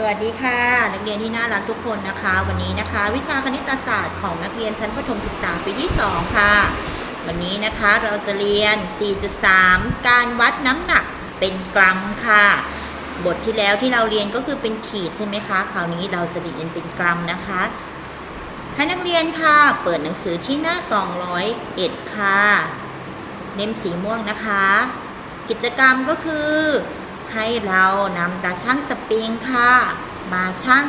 สวัสดีค่ะ นักเรียนที่น่ารักทุกคนนะคะ วันนี้นะคะ วิชาคณิตศาสตร์ของนักเรียนชั้นประถมศึกษาปีที่ 2 ค่ะ วันนี้นะคะเราจะเรียน 4.3 การวัดน้ำหนักเป็นกรัมค่ะ บทที่แล้วที่เราเรียนก็คือเป็นขีดใช่ไหมคะ คราวนี้เราจะเรียนเป็นกรัมนะคะ ให้นักเรียนค่ะเปิดหนังสือที่หน้า 201 ค่ะเล่มสีม่วงนะคะ กิจกรรมก็คือ ให้เรานำตาช่างสปริงค่ะ มาชั่ง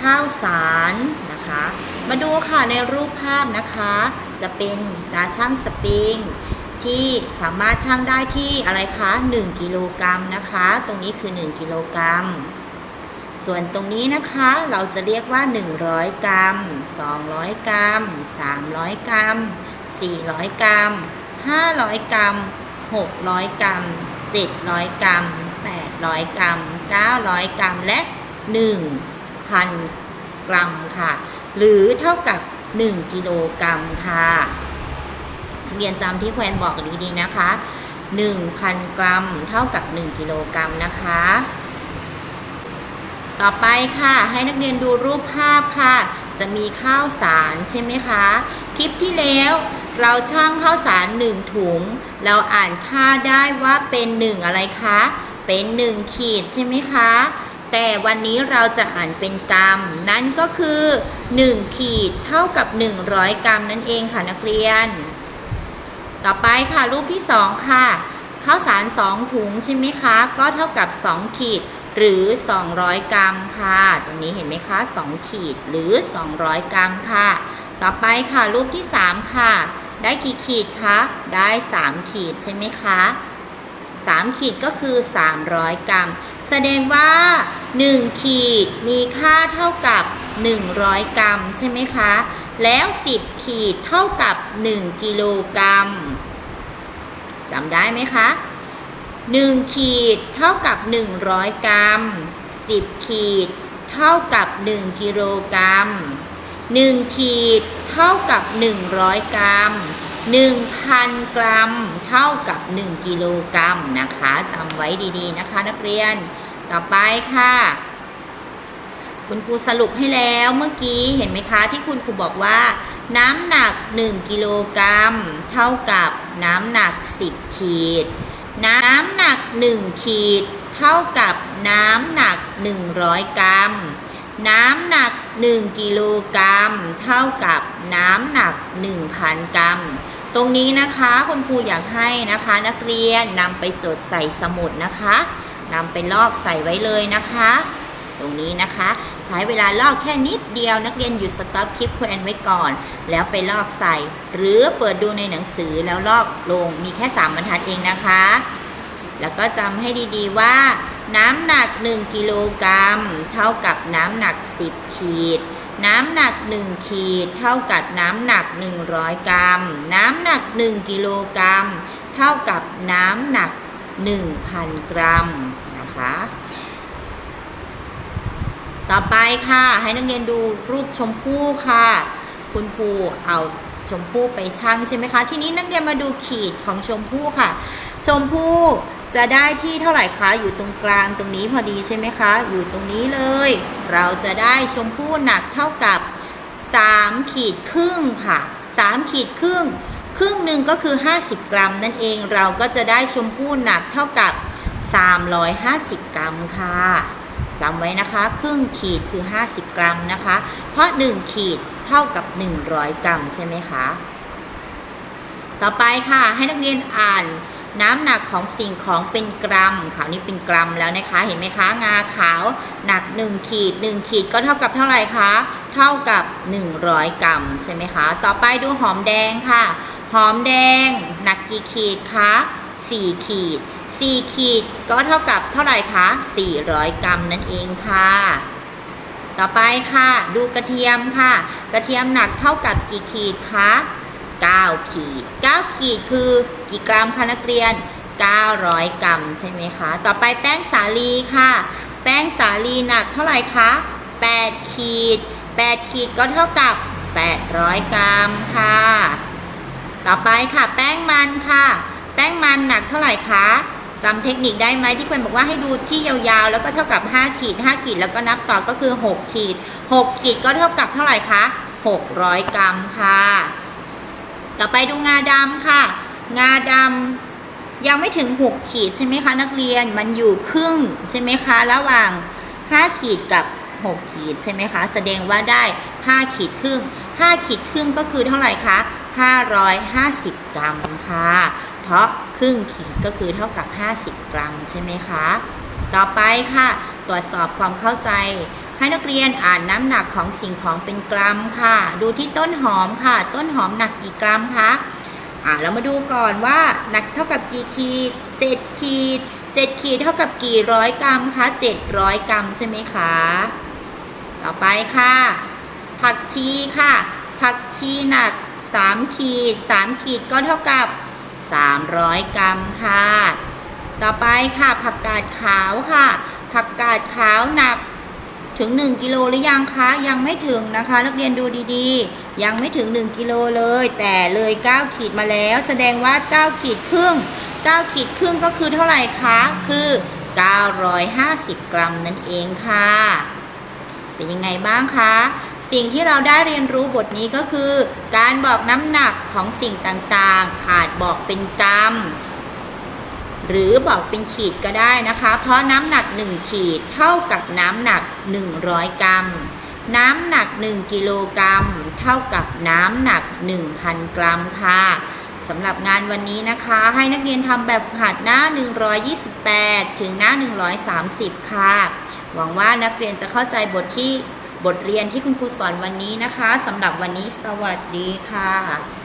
ข้าวสารนะคะ มาดูค่ะในรูปภาพนะคะ จะเป็นตาช่างสปริงที่สามารถชั่งได้ที่อะไรคะ 1 กิโลกรัมนะคะ ตรงนี้คือ 1 กิโลกรัม ส่วนตรงนี้นะคะเราจะเรียกว่า 100 กรัม 200 กรัม 300 กรัม 400 กรัม 500 กรัม 600 กรัม 700 กรัม 800 กรัม 900 กรัม และ 1,000 กรัมค่ะ หรือเท่ากับ 1 กิโลกรัมค่ะเรียนจำที่แควนบอกดีๆนะคะ 1,000 กรัม เท่ากับ 1 กิโลกรัมนะคะ ต่อไปค่ะให้นักเรียนดูรูปภาพค่ะ จะมีข้าวสารใช่ไหมคะ คลิปที่แล้วเราช่างข้าวสาร 1 ถุง เราอ่านค่าได้ว่าเป็น 1 อะไรคะ เป็น 1 ขีดใช่ไหมคะ แต่วันนี้เราจะอ่านเป็นกรัม นั่นก็คือ 1 ขีดเท่ากับ 100 กรัมนั่นเองค่ะนักเรียน ต่อไปค่ะรูปที่ 2 ค่ะข้าวสาร 2 ถุงใช่ไหมคะ ก็เท่ากับ 2 ขีดหรือ 200 กรัมค่ะ ตรงนี้เห็นไหมคะ 2 ขีดหรือ 200 กรัมค่ะ ต่อไปค่ะรูปที่ 3 ค่ะ ได้กี่ขีดคะ ได้ 3 ขีดใช่ไหมคะ 3 ขีดก็คือ 300 กรัม แสดงว่า 1 ขีดมีค่าเท่ากับ 100 กรัม ใช่ไหมคะ แล้ว 10 ขีดเท่ากับ 1 กิโลกรัมจำได้ไหมคะ 1 ขีดเท่ากับ 100 กรัม 10 ขีดเท่ากับ 1 กิโลกรัม 1 ขีดเท่ากับ 100 กรัม 1,000 กรัมเท่ากับ 1 กิโลกรัมนะคะจำไว้ดีๆนะคะนักเรียนต่อไปค่ะ คุณครูสรุปให้แล้วเมื่อกี้เห็นไหมคะที่คุณครูบอกว่า น้ำหนัก 1 กิโลกรัมเท่ากับน้ำหนัก 10 ขีด น้ำหนัก 1 ขีด เท่ากับน้ำหนัก 100 กรัม น้ำหนัก 1 กิโลกรัม เท่ากับน้ำหนัก 1,000 กรัม ตรงนี้นะคะคุณครูอยากให้นะคะนักเรียนนำไปจดใส่สมุดนะคะนำไปลอกใส่ไว้เลยนะคะ ตรงนี้นะคะ ใช้เวลาลอกแค่นิดเดียวนักเรียนหยุดสต็อปคลิปแควนไว้ก่อน แล้วไปลอกใส่ หรือเปิดดูในหนังสือแล้วลอกลงมีแค่ 3 บรรทัดเองนะคะ แล้วก็จำให้ดีๆว่า น้ำหนัก 1 กิโลกรัมเท่ากับน้ำหนัก 10 ขีด น้ำหนัก 1 ขีด เท่ากับน้ำหนัก 100 กรัม น้ำหนัก 1 กิโลกรัม เท่ากับน้ำหนัก 1,000 กรัมนะคะ ต่อไปค่ะให้นักเรียนดูรูปชมพู่ค่ะ คุณครูเอาชมพู่ไปชั่งใช่ไหมคะ ทีนี้นักเรียนมาดูขีดของชมพู่ค่ะ ชมพู่ จะได้ที่เท่าไหร่คะอยู่ตรงกลางตรงนี้พอดีใช่ไหมคะ อยู่ตรงนี้เลย เราจะได้ชมพู่หนักเท่ากับ 3 ขีดครึ่งค่ะ 3 ขีดครึ่ง ครึ่งหนึ่งก็คือ 50 กรัม นั่นเองเราก็จะได้ชมพู่หนักเท่ากับ 350 กรัมค่ะจำไว้นะคะ ครึ่งขีดคือ 50 กรัมนะคะ เพราะ 1 ขีดเท่ากับ 100 กรัมใช่ไหมคะ ต่อไปค่ะให้นักเรียนอ่าน น้ำหนักของสิ่งของเป็นกรัมขาวนี้เป็นกรัมแล้วนะคะ เห็นไหมคะ งาขาวหนัก 1 ขีด 1 ขีดก็เท่ากับเท่าไหร่คะ เท่ากับ 100 กรัมใช่ไหมคะ ต่อไปดูหอมแดงค่ะ หอมแดง หนักกี่ขีดคะ 4 ขีด 4 ขีดก็เท่ากับเท่าไหร่คะ 400 กรัมนั่นเองค่ะต่อไปค่ะ ดูกระเทียมค่ะ กระเทียมหนักเท่ากับกี่ขีดคะ 9 ขีด 9 ขีดคือกี่กรัมคะนักเรียน 900 กรัมใช่ไหมคะ ต่อไปแป้งสาลีค่ะ แป้งสาลีหนักเท่าไหร่คะ 8 ขีด 8 ขีดก็เท่ากับ 800 กรัมค่ะ ต่อไปค่ะแป้งมันค่ะ แป้งมันหนักเท่าไหร่คะจำเทคนิคได้ไหมที่ควรบอกว่าให้ดูที่ยาวๆ แล้วก็เท่ากับ 5 ขีด 5 ขีดแล้วก็นับต่อก็คือ 6 ขีด 6 ขีดก็เท่ากับเท่าไหร่คะ600 กรัมค่ะ ต่อไปดูงาดำค่ะ งาดำยังไม่ถึง 6 ขีดใช่ไหมคะนักเรียนมันอยู่ครึ่งใช่ไหมคะระหว่าง 5 ขีดกับ 6 ขีดใช่ไหมคะ แสดงว่าได้ 5 ขีดครึ่ง 5 ขีดครึ่งก็คือเท่าไหร่คะ550 กรัมค่ะ เพราะครึ่งขีดก็คือเท่ากับ 50 กรัมใช่ไหมคะ ต่อไปค่ะ ตรวจสอบความเข้าใจ ให้นักเรียนอ่านน้ำหนักของสิ่งของเป็นกรัมค่ะ ดูที่ต้นหอมค่ะ ต้นหอมหนักกี่กรัมคะอ่าเรามาดูก่อนว่าหนักเท่ากับกี่ขีด7ขีด7ขีดเท่ากับกี่ร้อยกรัมคะ700 กรัมใช่ไหมคะ ต่อไปค่ะ ผักชีค่ะ ผักชีหนัก 3 ขีด 3 ขีดก็เท่ากับ 300 กรัมค่ะ ต่อไปค่ะ ผักกาดขาวค่ะ ผักกาดขาวหนัก ถึง 1 กิโลหรือยังคะ ยังไม่ถึงนะคะ นักเรียนดูดีๆ ยังไม่ถึง 1 กิโลเลย แต่เลย 9 ขีดมาแล้ว แสดงว่า 9 ขีดครึ่ง 9 ขีดครึ่งก็คือเท่าไหร่คะ คือ 950 กรัมนั่นเองค่ะ เป็นยังไงบ้างคะ สิ่งที่เราได้เรียนรู้บทนี้ก็คือ การบอกน้ำหนักของสิ่งต่างๆ อาจบอกเป็นกรัม หรือบอกเป็นขีดก็ได้นะคะ เพราะน้ำหนัก 1 ขีดเท่ากับน้ำหนัก 100 กรัม น้ำหนัก 1 กิโลกรัม เท่ากับน้ำหนัก 1,000 กรัมค่ะสำหรับงานวันนี้นะคะ ให้นักเรียนทำแบบฝึกหัดหน้า 128 ถึงหน้า 130 ค่ะ หวังว่านักเรียนจะเข้าใจบทที่บทเรียนที่คุณครูสอนวันนี้นะคะสำหรับวันนี้สวัสดีค่ะ